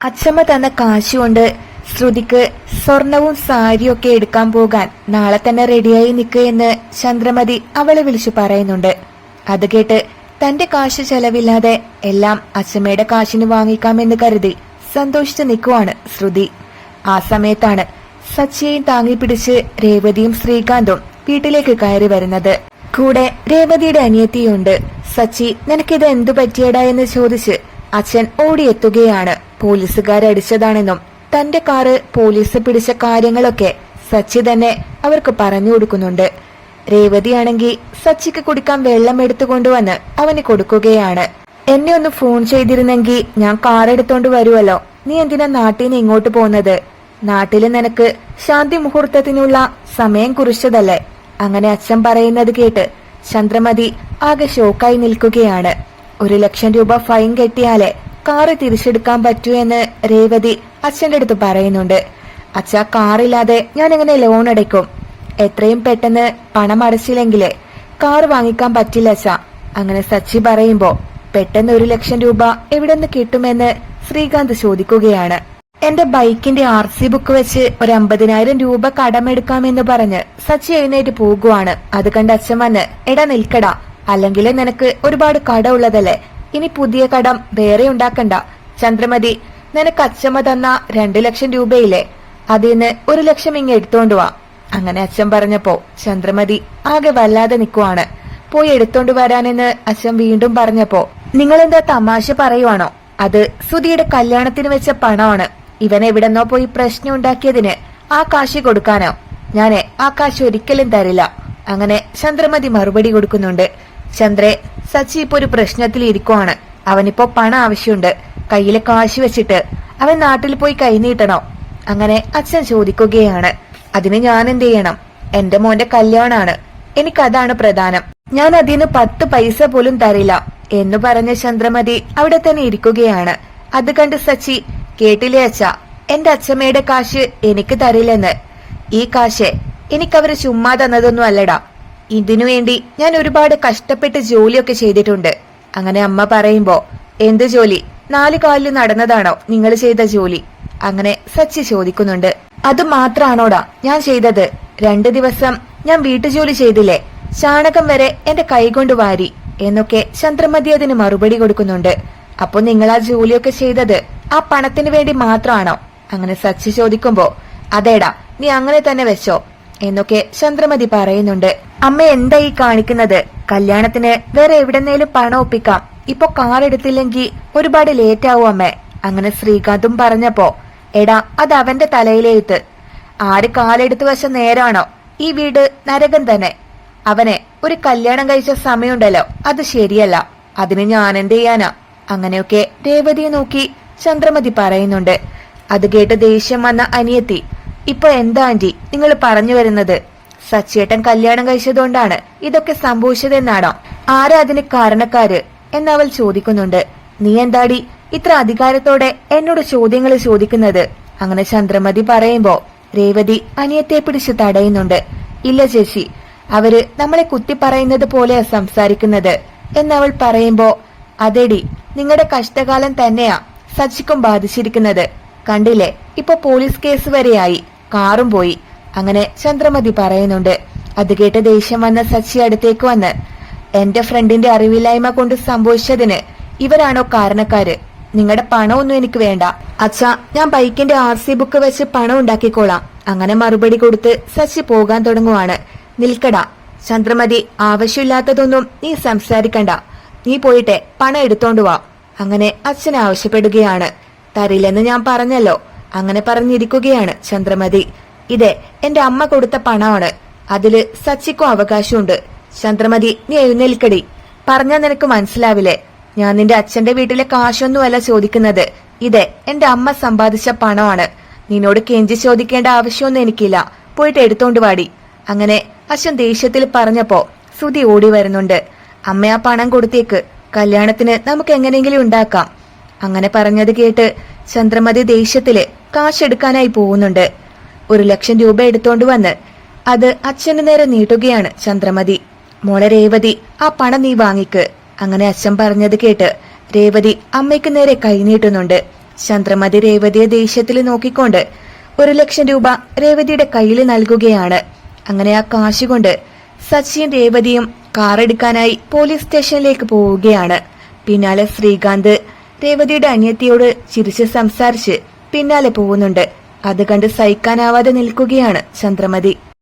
അച്ഛമ്മ തന്ന കാശുകൊണ്ട് ശ്രുതിക്ക് സ്വർണവും സാരിയും ഒക്കെ എടുക്കാൻ പോകാൻ നാളെ തന്നെ റെഡിയായി നിൽക്കുക എന്ന് ചന്ദ്രമതി അവളെ വിളിച്ചു പറയുന്നുണ്ട്. അത് കേട്ട് തന്റെ കാശ് ചെലവില്ലാതെ എല്ലാം അച്ഛമ്മയുടെ കാശിന് വാങ്ങിക്കാമെന്ന് കരുതി സന്തോഷിച്ചു നിൽക്കുവാണ് ശ്രുതി. ആ സമയത്താണ് സച്ചിയെയും താങ്ങി പിടിച്ച് രേവതിയും ശ്രീകാന്തും വീട്ടിലേക്ക് കയറി വരുന്നത്. കൂടെ രേവതിയുടെ അനിയത്തിയുണ്ട്. സച്ചി നിനക്കിത് എന്തു പറ്റിയടാ? എന്ന് ചോദിച്ച് അച്ഛൻ ഓടിയെത്തുകയാണ്. പോലീസുകാരടിച്ചതാണെന്നും തന്റെ കാറ് പോലീസ് പിടിച്ച കാര്യങ്ങളൊക്കെ സച്ചി തന്നെ അവർക്ക് പറഞ്ഞു കൊടുക്കുന്നുണ്ട്. രേവതിയാണെങ്കിൽ സച്ചിക്ക് കുടിക്കാൻ വെള്ളം എടുത്തു കൊണ്ടുവന്ന് അവന് കൊടുക്കുകയാണ്. എന്നെ ഒന്ന് ഫോൺ ചെയ്തിരുന്നെങ്കിൽ ഞാൻ കാർ എടുത്തോണ്ട് വരുമല്ലോ നീ എന്തിനാ നാട്ടിൽ നിന്ന് ഇങ്ങോട്ട് പോകുന്നത്? നാട്ടിൽ നിനക്ക് ശാന്തി മുഹൂർത്തത്തിനുള്ള സമയം കുറിച്ചതല്ലേ? അങ്ങനെ അച്ഛൻ പറയുന്നത് കേട്ട് ചന്ദ്രമതി ആകെ ഷോക്കായി നിൽക്കുകയാണ്. ഒരു ലക്ഷം രൂപ ഫൈൻ കെട്ടിയാലേ കാറ് തിരിച്ചെടുക്കാൻ പറ്റൂ എന്ന് രേവതി അച്ഛന്റെ അടുത്ത് പറയുന്നുണ്ട്. അച്ഛ കാറില്ലാതെ ഞാൻ എങ്ങനെ ലോൺ അടയ്ക്കും എത്രയും പെട്ടെന്ന് പണം അടച്ചില്ലെങ്കിലേ കാർ വാങ്ങിക്കാൻ പറ്റില്ല അച്ഛ. അങ്ങനെ സച്ചി പറയുമ്പോ പെട്ടെന്ന് ഒരു ലക്ഷം രൂപ എവിടെ നിന്ന് കിട്ടുമെന്ന് ശ്രീകാന്ത് ചോദിക്കുകയാണ്. എന്റെ ബൈക്കിന്റെ ആർ സി ബുക്ക് വെച്ച് ഒരു അമ്പതിനായിരം രൂപ കടമെടുക്കാമെന്ന് പറഞ്ഞ് സച്ചി എഴുന്നേറ്റ് പോകുവാണ്. അത് കണ്ട് അച്ഛൻ വന്ന് എടാ നിൽക്കടാ. അല്ലെങ്കിൽ നിനക്ക് ഒരുപാട് കട ഉള്ളതല്ലേ? ഇനി പുതിയ കടം വേറെ ഉണ്ടാക്കണ്ട. ചന്ദ്രമതി നിനക്ക് അച്ഛമ്മ തന്ന രണ്ടു ലക്ഷം രൂപയില്ലേ? അതിന്ന് ഒരു ലക്ഷം ഇങ്ങ് എടുത്തോണ്ട് വാ. അങ്ങനെ അച്ഛൻ പറഞ്ഞപ്പോ ചന്ദ്രമതി ആകെ വല്ലാതെ നിൽക്കുവാണ് പോയി എടുത്തോണ്ട് വരാനെന്ന് അച്ഛൻ വീണ്ടും പറഞ്ഞപ്പോ നിങ്ങളെന്താ തമാശ പറയുവാണോ? അത് സുധിയുടെ കല്യാണത്തിന് വെച്ച പണമാണ്. ഇവൻ എവിടെന്നോ പോയി പ്രശ്നം ഉണ്ടാക്കിയതിന് ആ കാശി കൊടുക്കാനോ? ഞാനേ ആ കാശ് ഒരിക്കലും തരില്ല. അങ്ങനെ ചന്ദ്രമതി മറുപടി കൊടുക്കുന്നുണ്ട്. ചന്ദ്രെ സച്ചി ഇപ്പൊ ഒരു പ്രശ്നത്തിൽ ഇരിക്കുവാണ്. അവനിപ്പോ പണം ആവശ്യമുണ്ട്. കയ്യിൽ കാശ് വെച്ചിട്ട് അവൻ നാട്ടിൽ പോയി കൈനീട്ടണോ അങ്ങനെ അച്ഛൻ ചോദിക്കുകയാണ്. അതിന് ഞാൻ എന്ത് ചെയ്യണം? എന്റെ മോന്റെ കല്യാണാണ്. എനിക്കതാണ് പ്രധാനം. ഞാൻ അതിന് പത്ത് പൈസ പോലും തരില്ല എന്ന് പറഞ്ഞ ചന്ദ്രമതി അവിടെ തന്നെ ഇരിക്കുകയാണ്. അത് കണ്ട് സച്ചി കേട്ടില്ലേ അച്ഛ എന്റെ അച്ഛമ്മയുടെ കാശ് എനിക്ക് തരില്ലെന്ന്. ഈ കാശ് എനിക്കവര് ചുമ്മാ തന്നതൊന്നും അല്ലടാ. ഇതിനു വേണ്ടി ഞാൻ ഒരുപാട് കഷ്ടപ്പെട്ട് ജോലിയൊക്കെ ചെയ്തിട്ടുണ്ട്. അങ്ങനെ അമ്മ പറയുമ്പോ എന്ത് ജോലി? നാല് കാലിൽ നടന്നതാണോ നിങ്ങൾ ചെയ്ത ജോലി? അങ്ങനെ സച്ചി ചോദിക്കുന്നുണ്ട്. അത് മാത്രാണോടാ ഞാൻ ചെയ്തത്? രണ്ടു ദിവസം ഞാൻ വീട്ടുജോലി ചെയ്തില്ലേ? ചാണകം വരെ എന്റെ കൈകൊണ്ട് വാരി എന്നൊക്കെ ചന്ദ്രമതി അതിന് മറുപടി കൊടുക്കുന്നുണ്ട്. അപ്പൊ നിങ്ങൾ ആ ജോലിയൊക്കെ ചെയ്തത്? ആ പണത്തിന് വേണ്ടി മാത്രമാണോ അങ്ങനെ സച്ചി ചോദിക്കുമ്പോ അതേടാ നീ അങ്ങനെ തന്നെ വെച്ചോ. എന്നൊക്കെ ചന്ദ്രമതി പറയുന്നുണ്ട്. അമ്മ എന്തായി കാണിക്കുന്നത്? കല്യാണത്തിന് വേറെ എവിടെന്നേലും പണം ഒപ്പിക്കാം. ഇപ്പൊ കാർ എടുത്തില്ലെങ്കിൽ ഒരുപാട് ലേറ്റ് ആവും അമ്മേ. അങ്ങനെ ശ്രീകാന്തും പറഞ്ഞപ്പോ എടാ അത് അവന്റെ തലയിലെഴുത്ത്. ആര് കാലെടുത്ത് വശ നേരാണോ? ഈ വീട് നരകം തന്നെ. അവനെ ഒരു കല്യാണം കഴിച്ച സമയമുണ്ടല്ലോ അത് ശരിയല്ല. അതിന് ഞാൻ എന്ത് ചെയ്യാനാ? അങ്ങനെയൊക്കെ രേവതിയെ നോക്കി ചന്ദ്രമതി പറയുന്നുണ്ട്. അത് കേട്ട് ദേഷ്യം വന്ന അനിയത്തി ഇപ്പൊ എന്താ ആന്റി? നിങ്ങൾ പറഞ്ഞു വരുന്നത്. സച്ചേട്ടൻ കല്യാണം കഴിച്ചതുകൊണ്ടാണ് ഇതൊക്കെ സംഭവിച്ചതെന്നാണോ? ആരാ അതിന് കാരണക്കാര്? എന്നവൾ ചോദിക്കുന്നുണ്ട്. നീ എന്താടി ഇത്ര അധികാരത്തോടെ എന്നോട് ചോദ്യങ്ങൾ ചോദിക്കുന്നത്? അങ്ങനെ ചന്ദ്രമതി പറയുമ്പോ രേവതി അനിയത്തെ പിടിച്ച് തടയുന്നുണ്ട്. ഇല്ല ചേച്ചി അവർ നമ്മളെ കുത്തി പറയുന്നത് പോലെയാ സംസാരിക്കുന്നത്. എന്നവൾ പറയുമ്പോ അതെടി നിങ്ങളുടെ കഷ്ടകാലം തന്നെയാ സച്ചിക്കും ബാധിച്ചിരിക്കുന്നത്. കണ്ടില്ലേ? ഇപ്പൊ പോലീസ് കേസ് വരെയായി. കാറും പോയി. അങ്ങനെ ചന്ദ്രമതി പറയുന്നുണ്ട് അത് കേട്ട് ദേഷ്യം വന്ന സച്ചി അടുത്തേക്ക് വന്ന്. എന്റെ ഫ്രണ്ടിന്റെ അറിവില്ലായ്മ കൊണ്ട് സംഭവിച്ചതിന് ഇവരാണോ കാരണക്കാര്? നിങ്ങളുടെ പണമൊന്നും എനിക്ക് വേണ്ട. അച്ഛാ ഞാൻ ബൈക്കിന്റെ ആർ സി ബുക്ക് വെച്ച് പണം ഉണ്ടാക്കിക്കോളാം. അങ്ങനെ മറുപടി കൊടുത്ത് സച്ചി പോകാൻ തുടങ്ങുവാണ്. നിൽക്കട. ചന്ദ്രമതി ആവശ്യമില്ലാത്തതൊന്നും നീ സംസാരിക്കണ്ട. നീ പോയിട്ടെ പണം എടുത്തോണ്ട് വാ. അങ്ങനെ അച്ഛൻ ആവശ്യപ്പെടുകയാണ്. തരില്ലെന്ന് ഞാൻ പറഞ്ഞല്ലോ. അങ്ങനെ പറഞ്ഞിരിക്കുകയാണ് ചന്ദ്രമതി. ഇതെ എന്റെ അമ്മ കൊടുത്ത പണമാണ്. അതിൽ സച്ചിക്കും അവകാശമുണ്ട്. ചന്ദ്രമതി നീ എഴുന്നേൽക്കടി. പറഞ്ഞാൽ നിനക്ക് മനസ്സിലാവില്ലേ? ഞാൻ നിന്റെ അച്ഛന്റെ വീട്ടിലെ കാശൊന്നുമല്ല ചോദിക്കുന്നത്. ഇതെ എന്റെ അമ്മ സമ്പാദിച്ച പണമാണ്. നിന്നോട് കെഞ്ചി ചോദിക്കേണ്ട ആവശ്യമൊന്നും എനിക്കില്ല. പോയിട്ട് എടുത്തോണ്ട് വാടി. അങ്ങനെ അച്ഛൻ ദേഷ്യത്തിൽ പറഞ്ഞപ്പോ ശ്രുതി ഓടി വരുന്നുണ്ട്. അമ്മ ആ പണം കൊടുത്തേക്ക്. കല്യാണത്തിന് നമുക്ക് എങ്ങനെയെങ്കിലും ഉണ്ടാക്കാം. അങ്ങനെ പറഞ്ഞത് കേട്ട് ചന്ദ്രമതി ദേഷ്യത്തിൽ കാശെടുക്കാനായി പോകുന്നുണ്ട് ഒരു ലക്ഷം രൂപ എടുത്തോണ്ട് വന്ന് അത് അച്ഛന് നേരെ നീട്ടുകയാണ് ചന്ദ്രമതി. മോളെ രേവതി ആ പണം നീ വാങ്ങിക്ക് അങ്ങനെ അച്ഛൻ പറഞ്ഞത് കേട്ട് രേവതി അമ്മയ്ക്ക് നേരെ കൈനീട്ടുന്നുണ്ട് ചന്ദ്രമതി രേവതിയെ ദേഷ്യത്തിൽ നോക്കിക്കൊണ്ട് ഒരു ലക്ഷം രൂപ രേവതിയുടെ കയ്യിൽ നൽകുകയാണ്. അങ്ങനെ ആ കാശ് കൊണ്ട് സച്ചിൻ രേവതിയും കാറെടുക്കാനായി പോലീസ് സ്റ്റേഷനിലേക്ക് പോവുകയാണ്. പിന്നാലെ ശ്രീകാന്ത് രേവതിയുടെ അനിയത്തിയോട് ചിരിച്ച് സംസാരിച്ച് പിന്നാലെ പോകുന്നുണ്ട് അത് കണ്ട് സഹിക്കാനാവാതെ നിൽക്കുകയാണ് ചന്ദ്രമതി.